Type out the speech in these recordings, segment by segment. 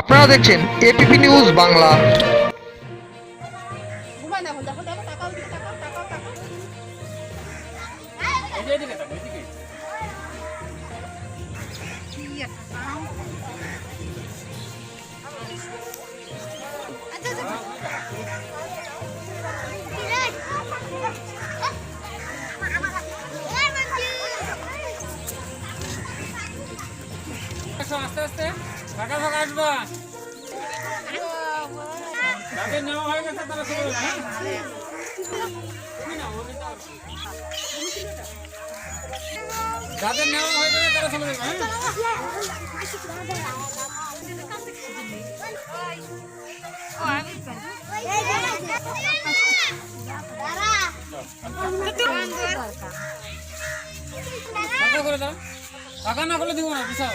আপনারা দেখছেন APP news Bangla. আসো আস্তে আস্তে। ফাঁকা ফাঁকা আসবা যাদের নেওয়া হয়ে গেছে তারা শুরু হ্যাঁ? যাদের নেওয়া হয়ে গেছে তারা করবে, হ্যাঁ? ফাঁকা করে দাও ফাঁকা না করলে দিব না বিশাল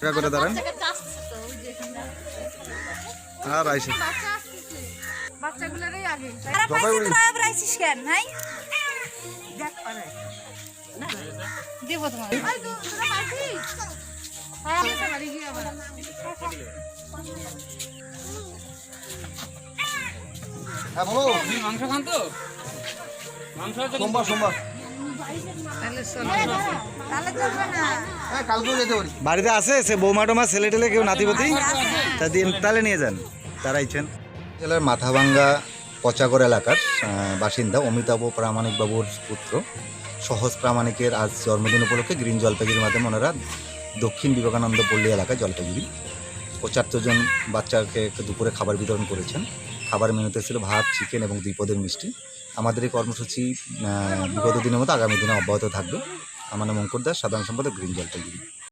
টাকা করে দাঁড়ান। আর আইসে। হ্যাঁ আবার। হ্যাঁ মাংস খান তো? মাংস সোমবার সোমবার। হ্যাঁ বাড়িতে আছে সে বৌমা টোমা ছেলে টেলে কেউ নাতিপতি? তা দিন তাহলে নিয়ে যান তারা ইচ্ছেন জেলার মাথাভাঙ্গা পচাগড় এলাকার বাসিন্দা অমিতাভ প্রামাণিক বাবুর পুত্র। সহজ প্রামাণিকের আজ জন্মদিন উপলক্ষে গ্রিন জলপাইগুড়ির মাধ্যমে ওনারা দক্ষিণ বিবেকানন্দ পল্লী এলাকায় জলপাইগুড়ি। পঁচাত্তর জন বাচ্চাকে দুপুরে খাবার বিতরণ করেছেন। খাবার মেনুতে ছিল ভাত চিকেন এবং দুই পদের মিষ্টি। আমাদের এই কর্মসূচি বিগত দিনের মতো আগামী দিনে অব্যাহত থাকবে। আমার নাম অঙ্কুর দাস, সাধারণ সম্পাদক গ্রিন জলপাইগুড়ি।